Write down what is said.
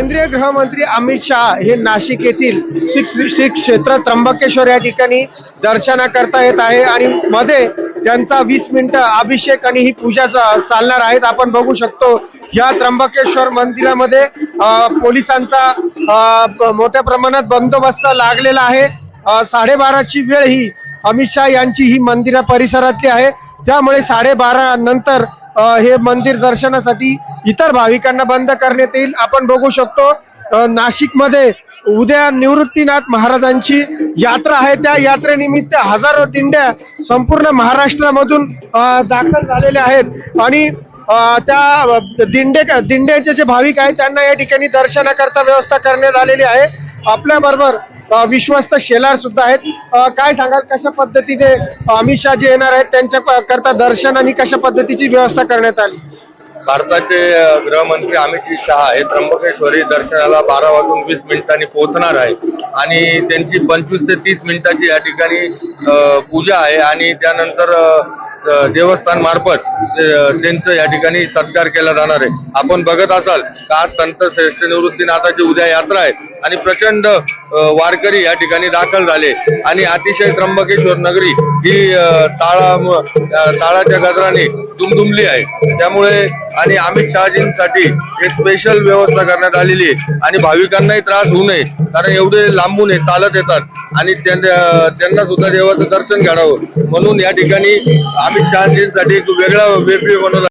केंद्रीय गृहमंत्री अमित शहा हे नाशिक येथील श्री श्री क्षेत्र त्र्यंबकेश्वर या ठिकाणी दर्शना करता येत आहे आणि मध्ये त्यांचा वीस मिनिटं अभिषेक आणि ही पूजा चा- चालणार आहेत. आपण बघू शकतो या त्र्यंबकेश्वर मंदिरामध्ये पोलिसांचा अ, मोठ्या प्रमाणात बंदोबस्त लागलेला आहे. साडेबाराची वेळ ही अमित शहा यांची ही मंदिरा परिसरातली आहे. त्यामुळे साडेबारा नंतर हे मंदिर दर्शनासाठी इतर भाविकांना बंद करण्यात येईल. आपण बघू शकतो नाशिकमध्ये उद्या निवृत्तीनाथ महाराजांची यात्रा आहे. त्या यात्रेनिमित्त हजारो दिंड्या संपूर्ण महाराष्ट्रामधून दाखल झालेल्या आहेत. आणि त्या दिंडे दिंड्याचे जे भाविक आहेत त्यांना या ठिकाणी दर्शनाकरता व्यवस्था करण्यात आलेली आहे. आपल्या बरोबर विश्वस्त शेलार सुद्धा आहेत. काय सांगाल कशा पद्धतीने अमित शहा जे येणार आहेत त्यांच्या करता दर्शन आणि कशा पद्धतीची व्यवस्था करण्यात आली? भारताचे गृहमंत्री अमित शहा हे त्र्यंबकेश्वरी दर्शनाला बारा वाजून वीस मिनिटांनी पोहोचणार आहे आणि त्यांची पंचवीस ते तीस मिनिटाची या ठिकाणी पूजा आहे. आणि त्यानंतर देवस्थान मार्फत त्यांचं या ठिकाणी सत्कार केला जाणार आहे. आपण बघत असाल का आज संत श्रेष्ठ निवृत्तीनाथाची उद्या यात्रा आहे. आणि प्रचंड वारकरी या ठिकाणी दाखल झाले. आणि अतिशय त्र्यंबकेश्वर नगरी ही ताळा ताळाच्या गजराने दुमदुमली आहे. त्यामुळे आणि अमित शहाजींसाठी एक स्पेशल व्यवस्था करण्यात आलेली आहे. आणि भाविकांनाही त्रास होऊ नये कारण एवढे लांबून हे चालत येतात. आणि त्यांना त्यांना सुद्धा देवाचं दर्शन घडावं. म्हणून या ठिकाणी अमित शहाजींसाठी एक वेगळा वेगळी बनवला